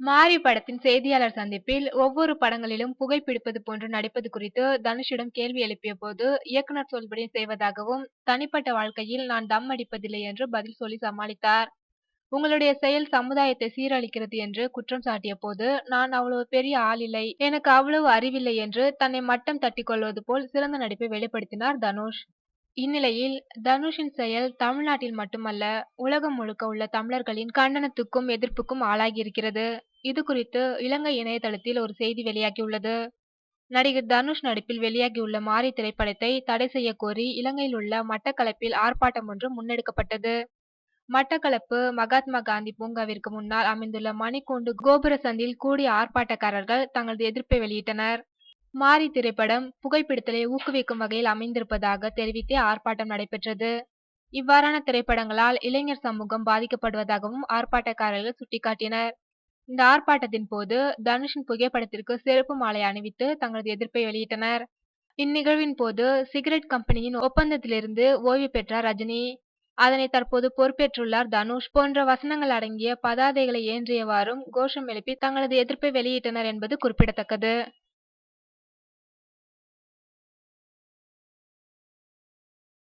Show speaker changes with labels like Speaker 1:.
Speaker 1: மாரி படத்தின் செய்தியாளர் சந்திப்பில் ஒவ்வொரு படங்களிலும் புகைப்பிடிப்பது போன்று நடிப்பது குறித்து தனுஷிடம் கேள்வி எழுப்பிய போது இயக்குனர் சொல்படி செய்வதாகவும் தனிப்பட்ட வாழ்க்கையில் நான் தம் அடிப்பதில்லை என்று பதில் சொல்லி சமாளித்தார். உங்களுடைய செயல் சமுதாயத்தை சீரழிக்கிறது என்று குற்றம் சாட்டிய போது நான் அவ்வளவு பெரிய ஆள் இல்லை எனக்கு அவ்வளவு அறிவில்லை என்று தன்னை மட்டம் தட்டிக் கொள்வது போல் சிறந்த நடிப்பை வெளிப்படுத்தினார் தனுஷ். இந்நிலையில் தனுஷின் செயல் தமிழ்நாட்டில் மட்டுமல்ல உலகம் முழுக்க உள்ள தமிழர்களின் கண்டனத்துக்கும் எதிர்ப்புக்கும் ஆளாகியிருக்கிறது. இது குறித்து இலங்கை இணையதளத்தில் ஒரு செய்தி வெளியாகியுள்ளது. நடிகர் தனுஷ் நடிப்பில் வெளியாகியுள்ள மாரி திரைப்படத்தை தடை செய்ய கோரி இலங்கையில் உள்ள மட்டக்களப்பில் ஆர்ப்பாட்டம் ஒன்று முன்னெடுக்கப்பட்டது. மட்டக்களப்பு மகாத்மா காந்தி பூங்காவிற்கு முன்னால் அமைந்துள்ள மணிக்கூண்டு கோபுர சந்தில் கூடிய ஆர்ப்பாட்டக்காரர்கள் தங்களது எதிர்ப்பை வெளியிட்டனர். மாரி திரைப்படம் புகைப்பிடித்தலை ஊக்குவிக்கும் வகையில் அமைந்திருப்பதாக தெரிவித்தே ஆர்ப்பாட்டம் நடைபெற்றது. இவ்வாறான திரைப்படங்களால் இளைஞர் சமூகம் பாதிக்கப்படுவதாகவும் ஆர்ப்பாட்டக்காரர்கள் சுட்டிக்காட்டினர். இந்த ஆர்ப்பாட்டத்தின் போது தனுஷின் புகைப்படத்திற்கு சிறப்பு மாலை அணிவித்து தங்களது எதிர்ப்பை வெளியிட்டனர். இந்நிகழ்வின் போது சிகரெட் கம்பெனியின் ஒப்பந்தத்திலிருந்து ஓய்வு பெற்றார் ரஜினி. அதனை தற்போது பொறுப்பேற்றுள்ளார் தனுஷ். போன்ற வசனங்கள் அடங்கிய பதாதைகளை ஏன்றியவாறும் கோஷம் எழுப்பி தங்களது எதிர்ப்பை வெளியிட்டனர் என்பது குறிப்பிடத்தக்கது.